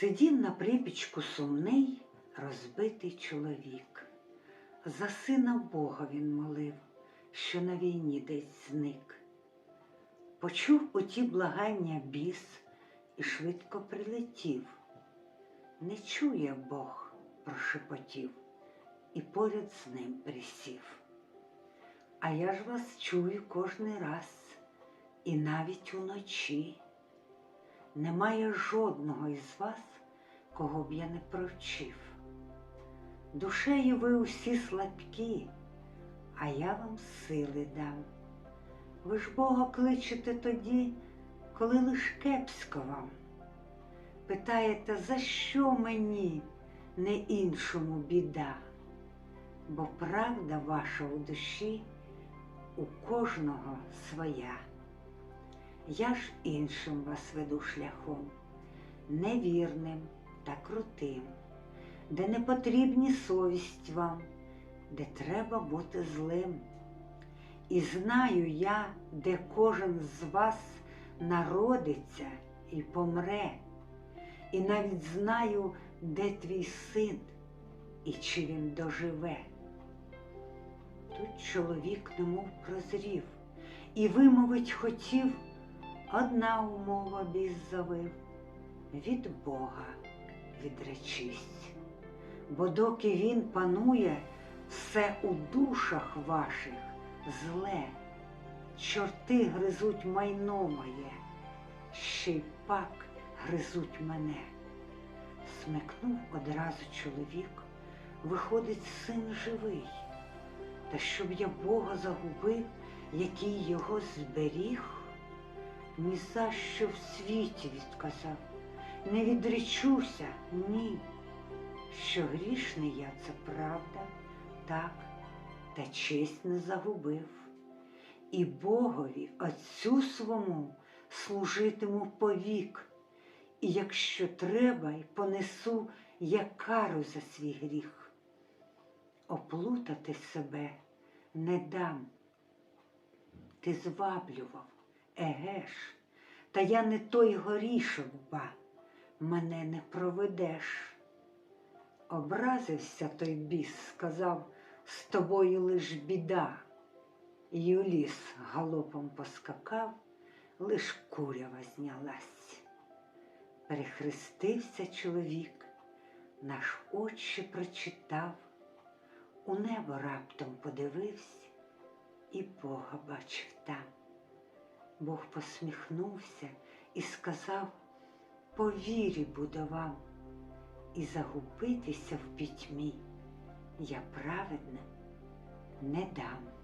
Сидів на припічку сумний, розбитий чоловік. За сина Бога він молив, що на війні десь зник. Почув оті благання біс і швидко прилетів. Не чує Бог, прошепотів, і поряд з ним присів. А я ж вас чую кожний раз, і навіть уночі. Немає жодного із вас, кого б я не провчив. Душею ви усі слабкі, а я вам сили дам. Ви ж Бога кличете тоді, коли лиш кепсько вам. Питаєте, за що мені, не іншому біда? Бо правда ваша у душі у кожного своя. Я ж іншим вас веду шляхом, невірним та крутим, де не потрібні совість вам, де треба бути злим. І знаю я, де кожен з вас народиться і помре, і навіть знаю, де твій син і чи він доживе. Тут чоловік немов прозрів і вимовить хотів, одна умова біс завив від Бога відречись, бо доки він панує, все у душах ваших зле, чорти гризуть майно моє, ще й пак гризуть мене. Смикнув одразу чоловік, виходить син живий. Та щоб я Бога загубив, який його зберіг, ні за що в світі відказав, не відречуся, ні. Що грішний я, це правда, так, та честь не загубив. І Богові Отцю свому служитиму повік, і якщо треба, й понесу я кару за свій гріх оплутати себе не дам. Ти зваблював, еге ж, та я не той горішок ба, мене не проведеш. Образився той біс, сказав, з тобою лиш біда. Юліс галопом поскакав, лиш курява знялась. Перехрестився чоловік, наш очі прочитав, у небо раптом подивився і Бога бачив там. Бог посміхнувся і сказав, по вірі буду вам, і загубитися в пітьмі я праведним не дам.